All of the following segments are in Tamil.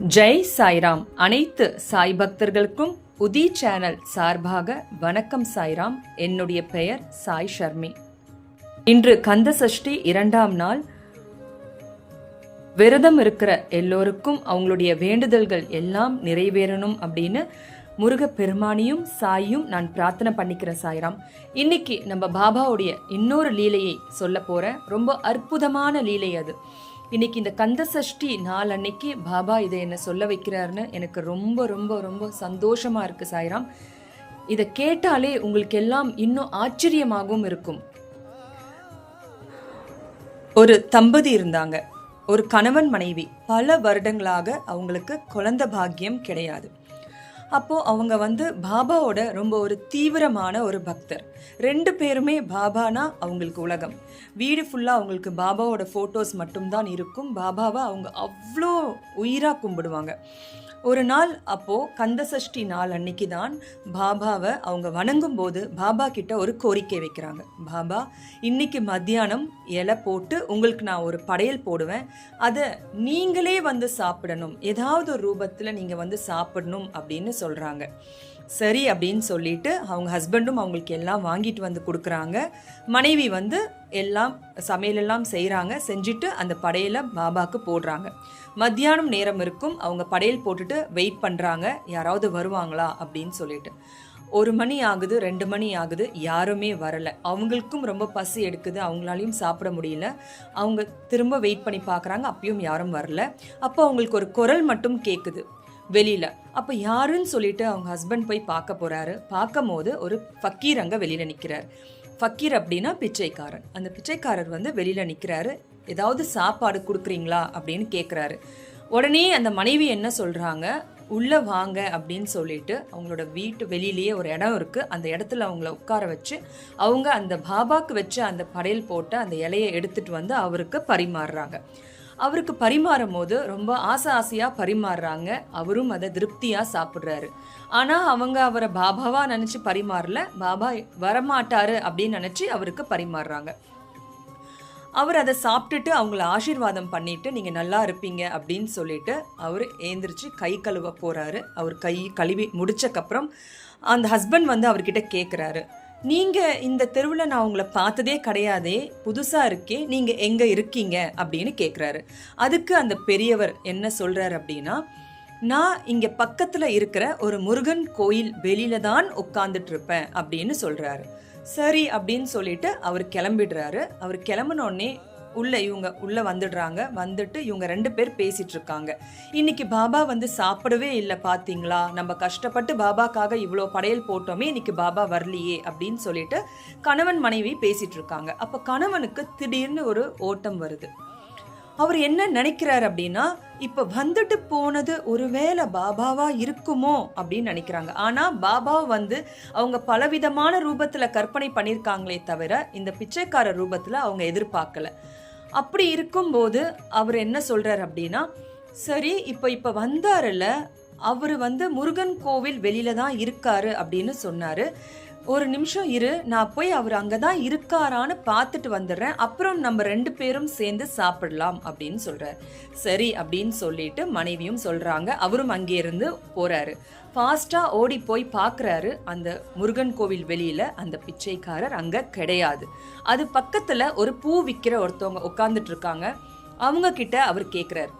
ஜெய் சாய்ராம். அனைத்து சாய் பக்தர்களுக்கும் உதி சேனல் சார்பாக வணக்கம் சாய்ராம். என்னுடைய பெயர் சாய் ஷர்மி. இன்று கந்த சஷ்டி இரண்டாம் நாள். விரதம் இருக்கிற எல்லோருக்கும் அவங்களுடைய வேண்டுதல்கள் எல்லாம் நிறைவேறணும் அப்படின்னு முருகப்பெருமானியும் சாயும் நான் பிரார்த்தனை பண்ணிக்கிறேன் சாய்ராம். இன்னைக்கு நம்ம பாபாவுடைய இன்னொரு லீலையை சொல்ல போறேன் ரொம்ப அற்புதமான லீலை அது. இன்னைக்கு இந்த கந்த சஷ்டி நாள் அன்னைக்கு பாபா இதை என்ன சொல்ல வைக்கிறாருன்னு எனக்கு ரொம்ப ரொம்ப ரொம்ப சந்தோஷமா இருக்கு சாய்ராம். இதை கேட்டாலே உங்களுக்கு எல்லாம் இன்னும் ஆச்சரியமாகவும் இருக்கும். ஒரு தம்பதி இருந்தாங்க. ஒரு கணவன் மனைவி. பல வருடங்களாக அவங்களுக்கு குழந்த பாக்கியம் கிடையாது. அப்போது அவங்க வந்து பாபாவோட ரொம்ப ஒரு தீவிரமான ஒரு பக்தர். ரெண்டு பேருமே பாபானா அவங்களுக்கு உலகம். வீடு ஃபுல்லாக அவங்களுக்கு பாபாவோட ஃபோட்டோஸ் மட்டும்தான் இருக்கும். பாபாவை அவங்க அவ்வளோ உயிராக கும்பிடுவாங்க. ஒரு நாள் அப்போது கந்தசஷ்டி நாள் அன்னைக்கு தான் பாபாவை அவங்க வணங்கும் போது பாபா கிட்ட ஒரு கோரிக்கை வைக்கிறாங்க. பாபா இன்னைக்கு மத்தியானம் இலை போட்டு உங்களுக்கு நான் ஒரு படையல் போடுவேன். அதை நீங்களே வந்து சாப்பிடணும். ஏதாவது ஒரு ரூபத்தில் நீங்கள் வந்து சாப்பிடணும் அப்படின்னு சொல்கிறாங்க சரி அப்படின்னு சொல்லிட்டு அவங்க ஹஸ்பண்டும் அவங்களுக்கு எல்லாம் வாங்கிட்டு வந்து கொடுக்குறாங்க. மனைவி வந்து எல்லாம் சமையலெல்லாம் செய்கிறாங்க செஞ்சுட்டு அந்த படையலை பாபாவுக்கு போடுறாங்க. மத்தியானம் நேரம் இருக்கும். அவங்க படையல் போட்டுட்டு வெயிட் பண்ணுறாங்க யாராவது வருவாங்களா அப்படின்னு சொல்லிட்டு. ஒரு மணி ஆகுது ரெண்டு மணி ஆகுது. யாருமே வரலை. அவங்களுக்கும் ரொம்ப பசி எடுக்குது. அவங்களாலையும் சாப்பிட முடியல. அவங்க திரும்ப வெயிட் பண்ணி பார்க்குறாங்க. அப்பயும் யாரும் வரல. அப்போ அவங்களுக்கு ஒரு குரல் மட்டும் கேட்குது வெளியில. அப்ப யாருன்னு சொல்லிட்டு அவங்க ஹஸ்பண்ட் போய் பார்க்க போறாரு. பார்க்கும் போது ஒரு ஃபக்கீர் அங்க வெளியில நிக்கிறார். ஃபக்கீர் அப்படின்னா பிச்சைக்காரன். அந்த பிச்சைக்காரர் வந்து வெளியில நிக்கிறாரு. ஏதாவது சாப்பாடு கொடுக்குறீங்களா அப்படின்னு கேட்குறாரு உடனே அந்த மனைவி என்ன சொல்கிறாங்க உள்ளே வாங்க அப்படின்னு சொல்லிட்டு அவங்களோட வீட்டு வெளியிலேயே ஒரு இடம் இருக்குது அந்த இடத்துல அவங்கள உட்கார வச்சு அவங்க அந்த பாபாக்கு வச்சு அந்த படையல் போட்டு அந்த இலையை எடுத்துகிட்டு வந்து அவருக்கு பரிமாறுறாங்க. அவருக்கு பரிமாறும் போது ரொம்ப ஆசை ஆசையாக பரிமாறுறாங்க. அவரும் அதை திருப்தியாக சாப்பிட்றாரு. ஆனால் அவங்க அவரை பாபாவாக நினச்சி பரிமாறல. பாபா வரமாட்டாரு அப்படின்னு நினச்சி அவருக்கு பரிமாறுறாங்க. அவர் அதை சாப்பிட்டுட்டு அவங்கள ஆசீர்வாதம் பண்ணிட்டு நீங்கள் நல்லா இருப்பீங்க அப்படின்னு சொல்லிட்டு அவர் ஏந்திரிச்சு கை கழுவ போகிறாரு அவர் கை கழுவி முடிச்சக்கப்புறம் அந்த ஹஸ்பண்ட் வந்து அவர்கிட்ட கேட்குறாரு நீங்கள் இந்த தெருவில் நான் உங்களை பார்த்ததே கிடையாதே புதுசாக இருக்கே நீங்கள் எங்கே இருக்கீங்க அப்படின்னு கேட்குறாரு அதுக்கு அந்த பெரியவர் என்ன சொல்கிறார் அப்படின்னா நான் இங்கே பக்கத்தில் இருக்கிற ஒரு முருகன் கோயில் வெளியில தான் உட்காந்துட்டு இருப்பேன் அப்படின்னு சொல்கிறாரு சரி அப்படின்னு சொல்லிட்டு அவர் கிளம்பிடுறாரு. அவர் கிளம்பினோடனே உள்ள இவங்க உள்ள வந்துடுறாங்க. வந்துட்டு இவங்க ரெண்டு பேர் பேசிட்டு இருக்காங்க இன்னைக்கு பாபா வந்து சாப்பிடவே இல்லை பாத்தீங்களா? நம்ம கஷ்டப்பட்டு பாபாக்காக இவ்வளோ படையல் போட்டோமே இன்னைக்கு பாபா வரலையே அப்படின்னு சொல்லிட்டு கணவன் மனைவி பேசிட்டு இருக்காங்க அப்ப கணவனுக்கு திடீர்னு ஒரு ஓட்டம் வருது. அவர் என்ன நினைக்கிறார் அப்படின்னா இப்ப வந்துட்டு போனது ஒருவேளை பாபாவா இருக்குமோ அப்படின்னு நினைக்கிறாங்க. ஆனா பாபா வந்து அவங்க பலவிதமான ரூபத்துல கற்பனை பண்ணியிருக்காங்களே தவிர இந்த பிச்சைக்கார ரூபத்துல அவங்க எதிர்பார்க்கல. அப்படி இருக்கும்போது அவர் என்ன சொல்கிறார் அப்படின்னா சரி இப்போ இப்போ வந்தாருல்ல அவர் வந்து முருகன் கோவில் வெளியில தான் இருக்காரு அப்படின்னு சொன்னார். ஒரு நிமிஷம் இரு நான் போய் அவர் அங்கே தான் இருக்காரான்னு பார்த்துட்டு வந்துடுறேன். அப்புறம் நம்ம ரெண்டு பேரும் சேர்ந்து சாப்பிடலாம் அப்படின்னு சொல்கிறார் சரி அப்படின்னு சொல்லிட்டு மனைவியும் சொல்கிறாங்க அவரும் அங்கே இருந்து போகிறாரு ஃபாஸ்ட்டாக ஓடி போய் பார்க்குறாரு அந்த முருகன் கோவில் வெளியில் அந்த பிச்சைக்காரர் அங்கே கிடையாது. அது பக்கத்தில் ஒரு பூ விற்கிற ஒருத்தவங்க உட்காந்துட்டு இருக்காங்க. அவங்க கிட்ட அவர் கேட்குறாரு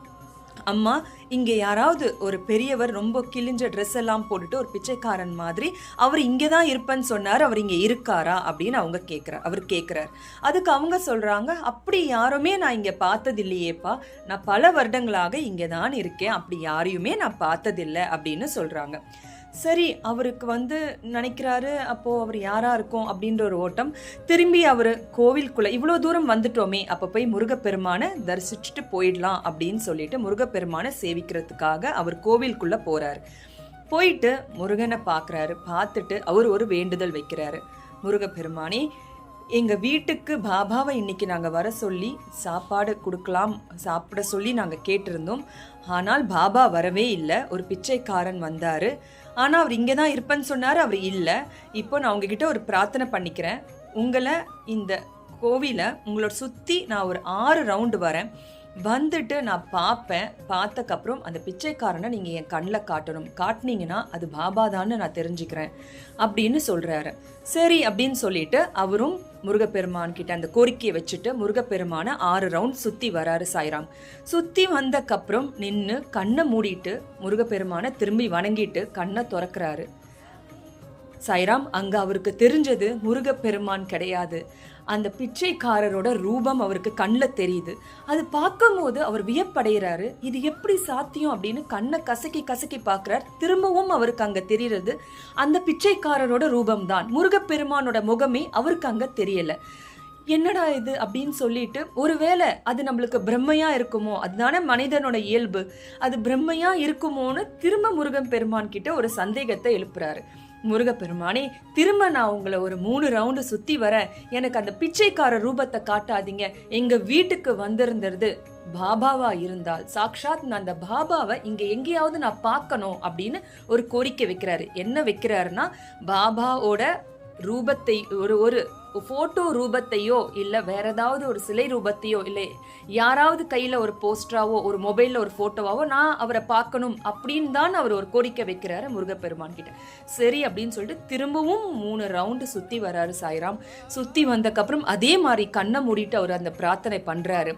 அம்மா இங்கே யாராவது ஒரு பெரியவர் ரொம்ப கிழிஞ்ச ட்ரெஸ் எல்லாம் போட்டுட்டு ஒரு பிச்சைக்காரன் மாதிரி அவர் இங்கே தான் இருப்பேன்னு சொன்னார் அவர் இங்கே இருக்காரா அப்படின்னு அவங்க கேட்குறார் அவர் கேட்குறார் அதுக்கு அவங்க சொல்கிறாங்க அப்படி யாருமே நான் இங்கே பார்த்ததில்லையேப்பா. நான் பல வருடங்களாக இங்கே தான் இருக்கேன் அப்படி யாரையுமே நான் பார்த்ததில்லை அப்படின்னு சொல்கிறாங்க சரி அவருக்கு வந்து நினைக்கிறாரு அப்போது அவர் யாராக இருக்கும் அப்படின்ற ஒரு ஓட்டம். திரும்பி அவர் கோவில்குள்ளே இவ்வளோ தூரம் வந்துட்டோமே அப்போ போய் முருகப்பெருமானை தரிசிச்சுட்டு போயிடலாம் அப்படின்னு சொல்லிட்டு முருகப்பெருமானை சேவிக்கிறதுக்காக அவர் கோவிலுக்குள்ளே போகிறார் போயிட்டு முருகனை பார்க்குறாரு பார்த்துட்டு அவர் ஒரு வேண்டுதல் வைக்கிறாரு. முருகப்பெருமானே எங்கள் வீட்டுக்கு பாபாவை இன்னைக்கு நாங்கள் வர சொல்லி சாப்பாடு கொடுக்கலாம் சாப்பிட சொல்லி நாங்கள் கேட்டிருந்தோம். ஆனால் பாபா வரவே இல்லை. ஒரு பிச்சைக்காரன் வந்தார். ஆனால் அவர் இங்கே தான் இருப்பேன்னு சொன்னார் அவர் இல்லை. இப்போ நான் உங்ககிட்ட ஒரு பிரார்த்தனை பண்ணிக்கிறேன். உங்களை இந்த கோவிலை உங்களோட சுற்றி நான் ஒரு ஆறு ரவுண்டு வரேன். வந்துட்டு நான் பார்ப்பேன் பார்த்தக்கப்புறம் அந்த பிச்சைக்காரனை நீங்கள் என் கண்ணில் காட்டணும். காட்டினீங்கன்னா அது பாபா தான்னு நான் தெரிஞ்சுக்கிறேன். அப்படின்னு சொல்கிறாரு சரி அப்படின்னு சொல்லிட்டு அவரும் முருகப்பெருமான் கிட்ட அந்த கோரிக்கையை வச்சுட்டு முருகப்பெருமானை ஆறு ரவுண்ட் சுற்றி வராரு சாய்ராம். சுற்றி வந்தக்கப்புறம் நின்று கண்ணை மூடிட்டு முருகப்பெருமானை திரும்பி வணங்கிட்டு கண்ணை திறக்கிறாரு. சாய்ராம் அங்கே அவருக்கு தெரிஞ்சது முருகப்பெருமான் கிடையாது. அந்த பிச்சைக்காரரோட ரூபம் அவருக்கு கண்ணில் தெரியுது. அது பார்க்கும்போது அவர் வியப்படைகிறாரு இது எப்படி சாத்தியம் அப்படின்னு கண்ணை கசக்கி கசக்கி பார்க்குறார். திரும்பவும் அவருக்கு அங்கே தெரிகிறது அந்த பிச்சைக்காரரோட ரூபம் தான் முருகப்பெருமானோட முகமே அவருக்கு அங்கே தெரியலை. என்னடா இது அப்படின்னு சொல்லிட்டு ஒருவேளை அது நம்மளுக்கு பிரம்மையா இருக்குமோ? அதுதானே மனிதனோட இயல்பு. அது பிரம்மையா இருக்குமோன்னு திரும்ப முருகன் பெருமான் கிட்ட ஒரு சந்தேகத்தை எழுப்புறாரு. முருகப்பெருமானே திரும்ப நான் உங்களை ஒரு மூணு ரவுண்டு சுத்தி வர எனக்கு அந்த பிச்சைக்கார ரூபத்தை காட்டாதீங்க. எங்க வீட்டுக்கு வந்திருந்தது பாபாவா இருந்தால் சாக்ஷாத் நான் அந்த பாபாவை இங்க எங்கேயாவது நான் பார்க்கணும் அப்படின்னு ஒரு கோரிக்கை வைக்கிறாரு. என்ன வைக்கிறாருன்னா பாபாவோட ரூபத்தை ஒரு ஒரு ஃபோட்டோ ரூபத்தையோ இல்லை வேற ஏதாவது ஒரு சிலை ரூபத்தையோ இல்லை யாராவது கையில் ஒரு போஸ்டராவோ ஒரு மொபைலில் ஒரு ஃபோட்டோவாவோ நான் அவரை பார்க்கணும் அப்படின்னு தான் அவர் ஒரு கோரிக்கை வைக்கிறாரு முருகப்பெருமான் கிட்ட. சரி அப்படின்னு சொல்லிட்டு திரும்பவும் மூணு ரவுண்டு சுற்றி வராரு சாய்ராம். சுற்றி வந்தக்கப்புறம் அதே மாதிரி கண்ணை மூடிட்டு அவர் அந்த பிரார்த்தனை பண்ணுறாரு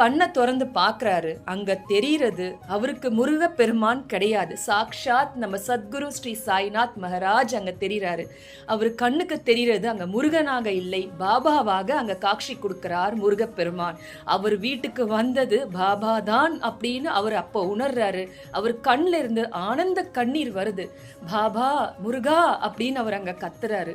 கண்ணை திறந்து பார்க்குறாரு. அங்கே தெரிகிறது அவருக்கு முருக பெருமான் கிடையாது. சாக்ஷாத் நம்ம சத்குரு ஸ்ரீ சாய்நாத் மகராஜ் அங்கே தெரிகிறாரு அவர் கண்ணுக்கு தெரிகிறது அங்கே முருகனாக இல்லை. பாபாவாக அங்கே காட்சி கொடுக்கிறார் முருகப்பெருமான். அவர் வீட்டுக்கு வந்தது பாபா தான் அப்படின்னு அவர் அப்போ உணர்றாரு. அவர் கண்ணில் இருந்து ஆனந்த கண்ணீர் வருது. பாபா முருகா அப்படின்னு அவர் அங்கே கத்துறாரு.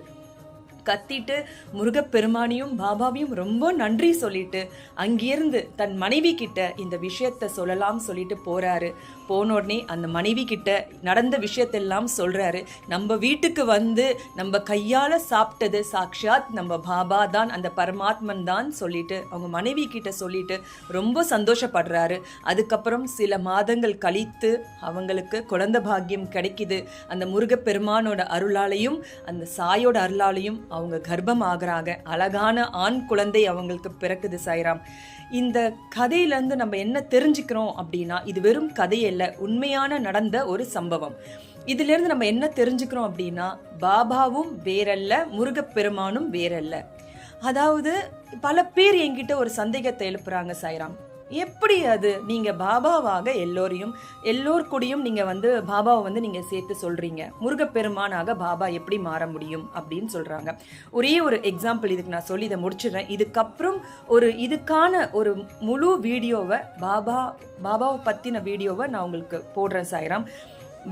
கத்திட்டு முருகப்பெருமானியும் பாபாவையும் ரொம்ப நன்றி சொல்லிட்டு அங்கிருந்து தன் மனைவி கிட்ட இந்த விஷயத்த சொல்லலாம் சொல்லிட்டு போறாரு. போன உடனே அந்த மனைவி கிட்ட நடந்த விஷயத்தெல்லாம் சொல்கிறாரு நம்ம வீட்டுக்கு வந்து நம்ம கையால் சாப்பிட்டது சாக்ஷாத் நம்ம பாபா தான் அந்த பரமாத்மன் தான் சொல்லிட்டு அவங்க மனைவி கிட்ட சொல்லிட்டு ரொம்ப சந்தோஷப்படுறாரு. அதுக்கப்புறம் சில மாதங்கள் கழித்து அவங்களுக்கு குழந்தை பாக்கியம் கிடைக்குது. அந்த முருகப்பெருமானோட அருளாலையும் அந்த சாயோட அருளாலையும் அவங்க கர்ப்பம் ஆகிறாங்க அழகான ஆண் குழந்தை அவங்களுக்கு பிறக்குது சாய்ராம். இந்த கதையிலேருந்து நம்ம என்ன தெரிஞ்சுக்கிறோம் அப்படின்னா இது வெறும் கதையல்ல உண்மையான நடந்த ஒரு சம்பவம். இதிலிருந்து நம்ம என்ன தெரிஞ்சுக்கிறோம் அப்படின்னா பாபாவும் வேறல்ல முருகப்பெருமானும் வேறல்ல. அதாவது பல பேர் என்கிட்ட ஒரு சந்தேகத்தை எழுப்புறாங்க சாய்ராம். எப்படி அது? நீங்கள் பாபாவாக எல்லோரையும் எல்லோர் கூடயும் நீங்கள் வந்து பாபாவை வந்து நீங்கள் சேர்த்து சொல்கிறீங்க முருகப்பெருமானாக பாபா எப்படி மாற முடியும் அப்படின்னு சொல்கிறாங்க ஒரே ஒரு எக்ஸாம்பிள் இதுக்கு நான் சொல்லி இதை முடிச்சிடுறேன். இதுக்கப்புறம் ஒரு இதுக்கான ஒரு முழு வீடியோவை பாபா பாபாவை பற்றின வீடியோவை நான் உங்களுக்கு போடுறேன் சாய்ராம்.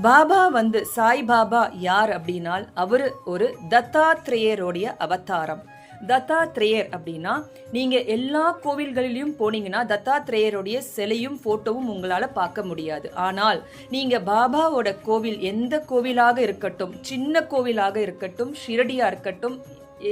பாபா வந்து சாய் பாபா யார் அப்படின்னால் அவர் ஒரு தத்தாத்ரேயருடைய அவதாரம். தத்தாத்ரேயர் அப்படின்னா நீங்க எல்லா கோவில்களிலும் போனீங்கன்னா தத்தாத்ரேயருடைய சிலையும் போட்டோவும் உங்களால பார்க்க முடியாது. ஆனால் நீங்க பாபாவோட கோவில் எந்த கோவிலாக இருக்கட்டும் சின்ன கோவிலாக இருக்கட்டும் ஷிரடியா இருக்கட்டும்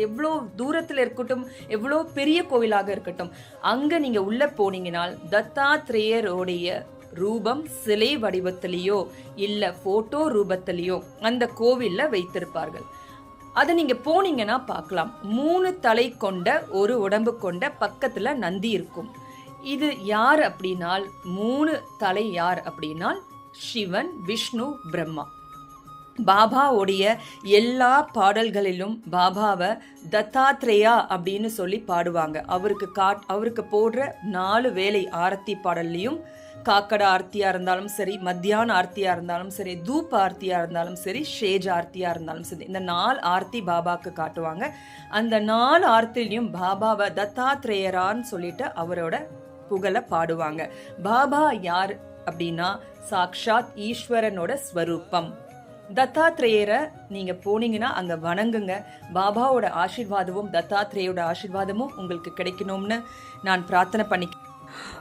எவ்வளோ தூரத்தில் இருக்கட்டும் எவ்வளோ பெரிய கோவிலாக இருக்கட்டும் அங்கே நீங்கள் உள்ளே போனீங்கனால் தத்தாத்ரேயருடைய ரூபம் சிலை வடிவத்திலேயோ இல்லை ஃபோட்டோ ரூபத்திலேயோ அந்த கோவிலில் வைத்திருப்பார்கள். அதை நீங்க போனீங்கன்னா பார்க்கலாம். மூணு தலை கொண்ட ஒரு உடம்பு கொண்ட பக்கத்துல நந்தி இருக்கும். இது யார் அப்படின்னால் மூணு தலை யார் அப்படின்னால் சிவன் விஷ்ணு பிரம்மா. பாபாவுடைய எல்லா பாடல்களிலும் பாபாவை தத்தாத்ரேயா அப்படின்னு சொல்லி பாடுவாங்க. அவருக்கு காட் அவருக்கு போடுற நாலு வேலை ஆரத்தி பாடல்லையும் காக்கடை ஆர்த்தியாக இருந்தாலும் சரி மத்தியான ஆர்த்தியாக இருந்தாலும் சரி தூப் ஆர்த்தியாக இருந்தாலும் சரி ஷேஜ் ஆர்த்தியாக இருந்தாலும் சரி இந்த நாலு ஆர்த்தி பாபாவுக்கு காட்டுவாங்க. அந்த நாலு ஆர்த்திலையும் பாபாவை தத்தாத்ரேயரான்னு சொல்லிட்டு அவரோட புகழை பாடுவாங்க. பாபா யார் அப்படின்னா சாக்ஷாத் ஈஸ்வரனோட ஸ்வரூபம். தத்தாத்ரேயரை நீங்கள் போனீங்கன்னா அங்கே வணங்குங்க. பாபாவோட ஆசிர்வாதமும் தத்தாத்ரேயோட ஆசிர்வாதமும் உங்களுக்கு கிடைக்கணும்னு நான் பிரார்த்தனை பண்ணி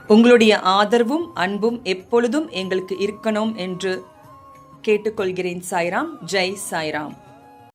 உங்களுடைய ஆதரவும் அன்பும் எப்பொழுதும் எங்களுக்கு இருக்கணும் என்று கேட்டுக்கொள்கிறேன் சாய்ராம். ஜெய் சாய்ராம்.